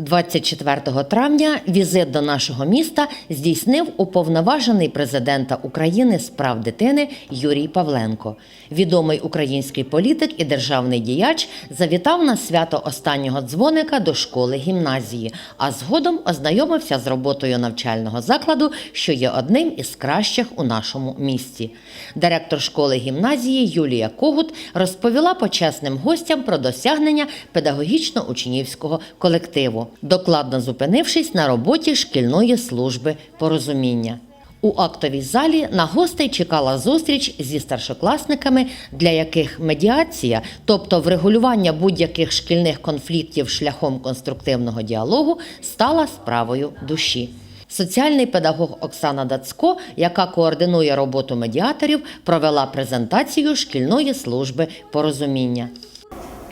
24 травня візит до нашого міста здійснив уповноважений президента України з прав дитини Юрій Павленко. Відомий український політик і державний діяч завітав на свято останнього дзвоника до школи гімназії, а згодом ознайомився з роботою навчального закладу, що є одним із кращих у нашому місті. Директор школи гімназії Юлія Когут розповіла почесним гостям про досягнення педагогічно-учнівського колективу, докладно зупинившись на роботі шкільної служби порозуміння. У актовій залі на гостей чекала зустріч зі старшокласниками, для яких медіація, тобто врегулювання будь-яких шкільних конфліктів шляхом конструктивного діалогу, стала справою душі. Соціальний педагог Оксана Дацько, яка координує роботу медіаторів, провела презентацію шкільної служби порозуміння.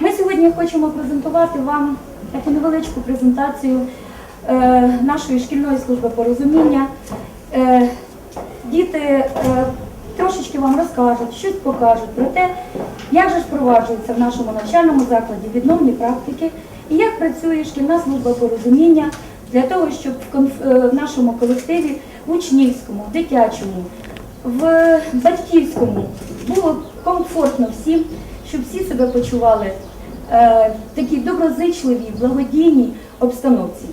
Ми сьогодні хочемо презентувати вам таку невеличку презентацію е, нашої шкільної служби порозуміння. Е, діти е, трошечки вам розкажуть, щось покажуть про те, як же впроваджується в нашому навчальному закладі відновні практики і як працює шкільна служба порозуміння для того, щоб в, в нашому колективі учнівському, дитячому, в батьківському було комфортно всім, щоб всі себе почували в такій доброзичливій, благодійній обстановці.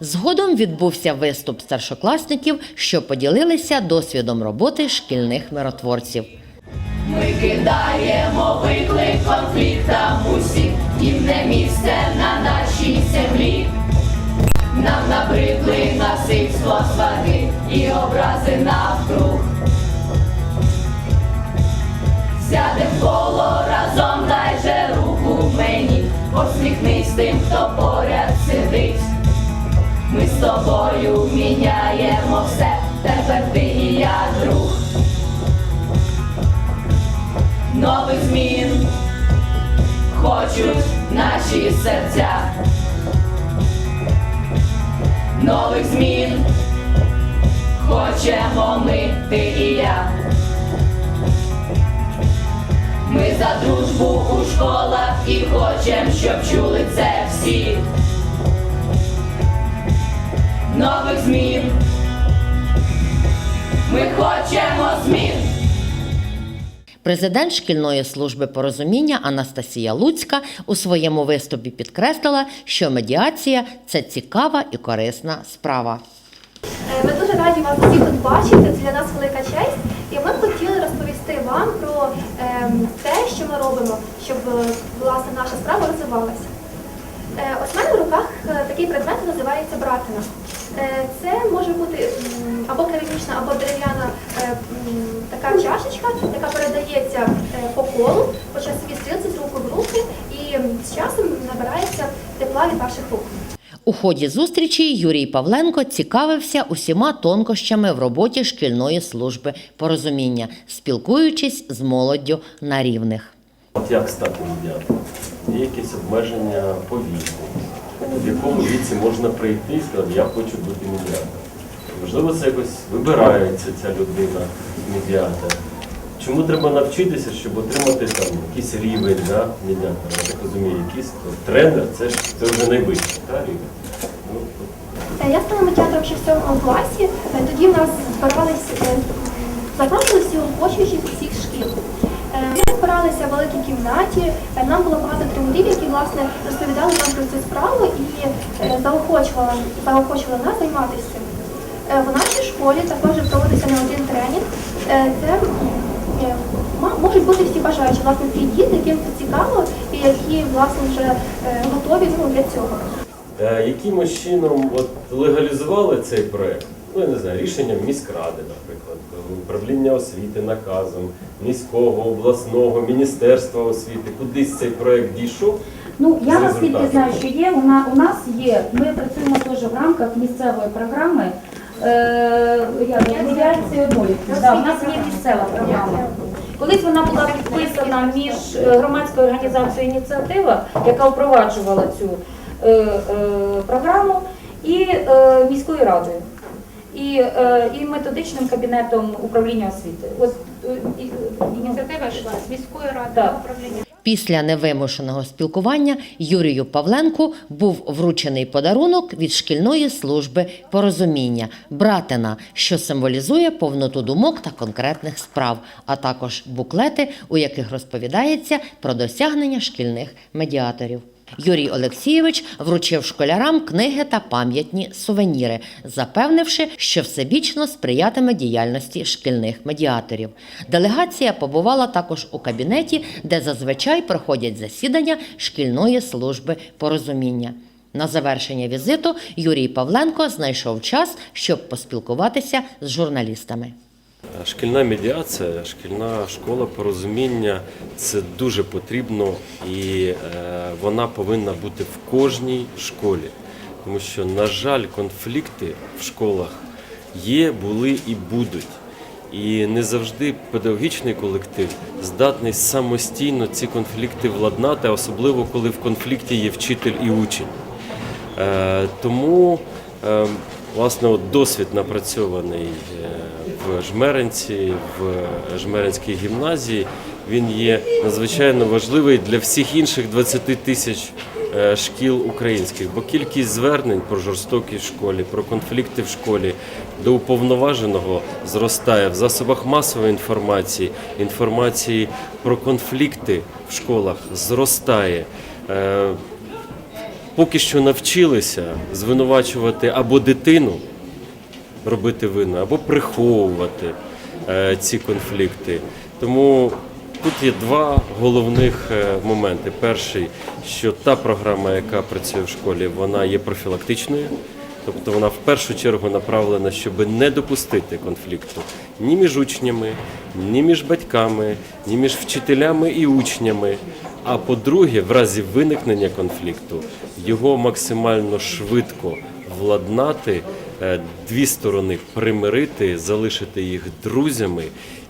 Згодом відбувся виступ старшокласників, що поділилися досвідом роботи шкільних миротворців. Ми кидаємо виклик конфліктам усіх, їм не місце на нашій землі. Нам набридли насильство, сваги і образи навкруг. Сядем з тобою міняємо все, тепер ти і я друг нових змін хочуть наші серця, нових змін хочемо ми, ти і я. Ми за дружбу у школах і хочем, щоб чули це всі. Нових змін. Ми хочемо змін. Президент шкільної служби порозуміння Анастасія Луцька у своєму виступі підкреслила, що медіація це цікава і корисна справа. Е, Ми дуже раді вас всіх тут бачити. Це для нас велика честь. І ми б хотіли розповісти вам про ем, те, що ми робимо, щоб е, власне наша справа розвивалася. Е, Ось в мене в руках такий предмет називається братина. Е, Це може бути або керамічна, або дерев'яна е, така чашечка, яка передається е, по колу по часовій стрілці з руки в руки, і з часом набирається тепла від ваших рук. У ході зустрічі Юрій Павленко цікавився усіма тонкощами в роботі шкільної служби порозуміння, спілкуючись з молоддю на рівних. От як стати медіатором? Є якісь обмеження по віку, в якому віці можна прийти і сказати, я хочу бути медіатором. Можливо, це якось вибирається ця людина, медіатор. Чому треба навчитися, щоб отримати там якийсь рівень да, медіатора? Я так розумію, якийсь то, тренер, це ж це вже найвищий та, рівень. Ну, Е, Я стала медіатором ще в сьомому класі. Е, Тоді в нас збиралися, е, запрошували всі охочуючі з усіх шкіл. Збиралися в великій кімнаті, е, нам було багато тренерів, які власне розповідали нам про цю справу і е, заохочували, заохочували нас займатися цим. Е, В нашій школі також проводиться не один тренінг. Це можуть бути всі бажаючі, власне, ті діти, яким це цікаво і які власне вже готові ну, для цього. Якимось чином от, легалізували цей проект? Ну, я не знаю, рішенням міськради, наприклад, управління освіти наказом, міського, обласного, міністерства освіти. Кудись цей проект дійшов? Ну, я наскільки знаю, що є, у нас, у нас є, ми працюємо теж в рамках місцевої програми е, як, медіації. Да, у нас є місцева програма. Колись вона була підписана між е, громадською організацією ініціатива, яка впроваджувала цю е, е, програму, і е, міською радою. І, е, і методичним кабінетом управління освіти. От, е, Ініціатива йшла з міської ради Так. управління. Після невимушеного спілкування Юрію Павленку був вручений подарунок від шкільної служби порозуміння братина, що символізує повноту думок та конкретних справ, а також буклети, у яких розповідається про досягнення шкільних медіаторів. Юрій Олексійович вручив школярам книги та пам'ятні сувеніри, запевнивши, що всебічно сприятиме діяльності шкільних медіаторів. Делегація побувала також у кабінеті, де зазвичай проходять засідання шкільної служби порозуміння. На завершення візиту Юрій Павленко знайшов час, щоб поспілкуватися з журналістами. Шкільна медіація, шкільна школа порозуміння це дуже потрібно і е, вона повинна бути в кожній школі. Тому що, на жаль, конфлікти в школах є, були і будуть. І не завжди педагогічний колектив здатний самостійно ці конфлікти владнати, особливо коли в конфлікті є вчитель і учень. Е, Тому е, власне от досвід напрацьований е, в Жмеринці, в Жмеринській гімназії, він є надзвичайно важливий для всіх інших 20 тисяч е, шкіл українських, бо кількість звернень про жорстокість в школі, про конфлікти в школі до уповноваженого зростає в засобах масової інформації, інформації про конфлікти в школах зростає. Е, поки що навчилися звинувачувати або дитину робити вину, або приховувати е, ці конфлікти. Тому тут є два головних е, моменти. Перший, що та програма, яка працює в школі, вона є профілактичною. Тобто вона в першу чергу направлена, щоб не допустити конфлікту ні між учнями, ні між батьками, ні між вчителями і учнями. А по-друге, в разі виникнення конфлікту його максимально швидко владнати, дві сторони примирити, залишити їх друзями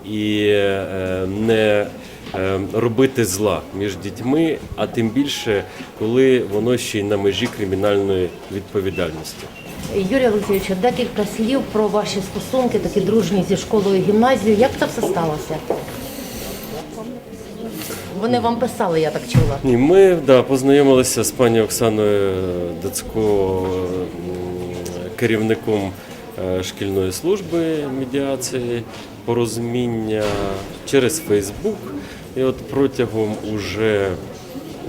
і е, не е, робити зла між дітьми, а тим більше, коли воно ще й на межі кримінальної відповідальності. Юрій Олексійович, декілька слів про ваші стосунки, такі дружні зі школою і гімназією. Як це все сталося? Вони вам писали, я так чула. Ні, ми да, познайомилися з пані Оксаною Дацько, керівником е, шкільної служби медіації, порозуміння через Фейсбук. І от протягом уже,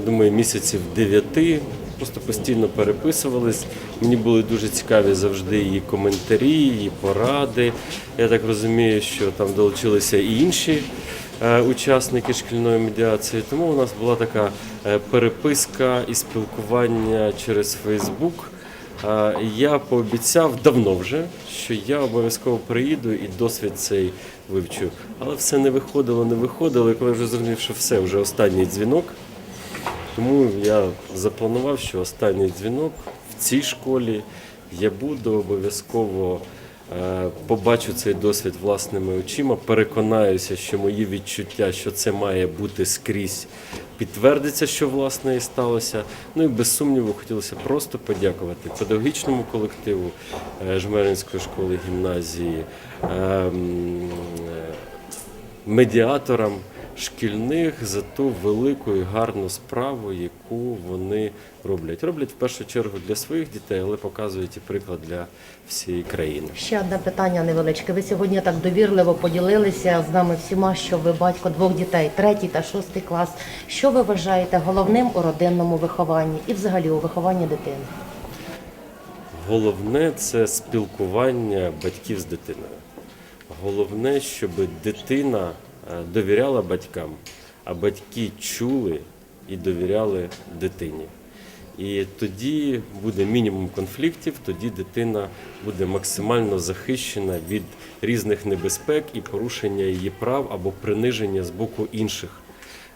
думаю, місяців дев'яти просто постійно переписувались. Мені були дуже цікаві завжди її коментарі, її поради. Я так розумію, що там долучилися і інші е, учасники шкільної медіації. Тому у нас була така е, переписка і спілкування через Фейсбук. Е, Я пообіцяв давно вже, що я обов'язково приїду і досвід цей вивчу. Але все не виходило, не виходило. І коли вже зрозумів, що все, вже останній дзвінок. Тому я запланував, що останній дзвінок в цій школі я буду обов'язково побачу цей досвід власними очима, переконаюся, що мої відчуття, що це має бути скрізь, підтвердиться, що власне і сталося. Ну і без сумніву хотілося просто подякувати педагогічному колективу е, Жмеринської школи гімназії. е, м, е, медіаторам шкільних за ту велику і гарну справу, яку вони роблять. Роблять в першу чергу для своїх дітей, але показують і приклад для всієї країни. Ще одне питання невеличке. Ви сьогодні так довірливо поділилися з нами всіма, що ви батько двох дітей, третій та шостий клас. Що ви вважаєте головним у родинному вихованні і взагалі у вихованні дитини? Головне це спілкування батьків з дитиною. Головне, щоб дитина довіряла батькам, а батьки чули і довіряли дитині. І тоді буде мінімум конфліктів, тоді дитина буде максимально захищена від різних небезпек і порушення її прав або приниження з боку інших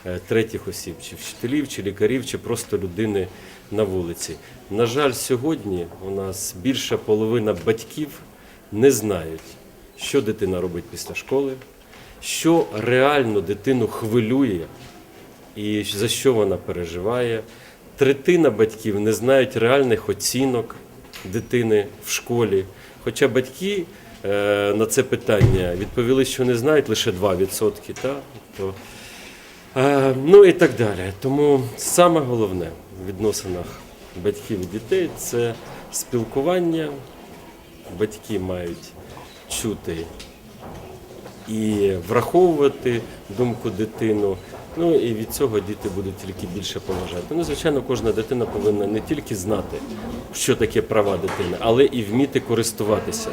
е, третіх осіб, чи вчителів, чи лікарів, чи просто людини на вулиці. На жаль, сьогодні у нас більша половина батьків не знають, що дитина робить після школи, що реально дитину хвилює і за що вона переживає. Третина батьків не знають реальних оцінок дитини в школі. Хоча батьки е, на це питання відповіли, що не знають лише 2%. Та? То Е, Ну і так далі. Тому саме головне в відносинах батьків і дітей це спілкування. Батьки мають чути і враховувати думку дитину. Ну і від цього діти будуть тільки більше поважати. Ну, звичайно, кожна дитина повинна не тільки знати, що таке права дитини, але і вміти користуватися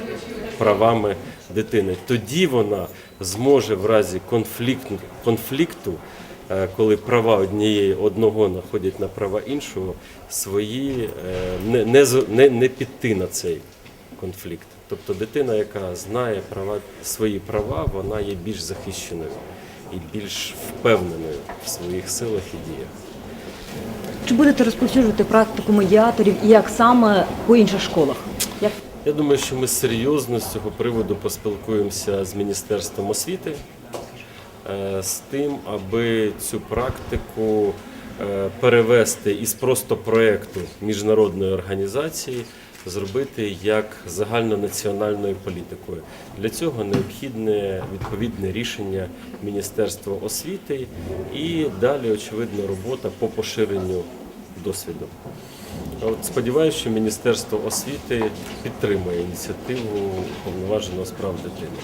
правами дитини. Тоді вона зможе в разі конфлікту, конфлікту е, коли права однієї одного находять на права іншого, свої е, не, не, не, не піти на цей конфлікт. Тобто дитина, яка знає права, свої права, вона є більш захищеною і більш впевненою в своїх силах і діях. Чи будете розповсюджувати практику медіаторів і як саме по інших школах? Як Я думаю, що ми серйозно з цього приводу поспілкуємося з Міністерством освіти е, з тим, аби цю практику е, перевести із просто проєкту міжнародної організації, зробити як загальнонаціональною політикою. Для цього необхідне відповідне рішення Міністерства освіти і далі, очевидно, робота по поширенню досвіду. От сподіваюся, що Міністерство освіти підтримує ініціативу повноваженого справ прав дитини.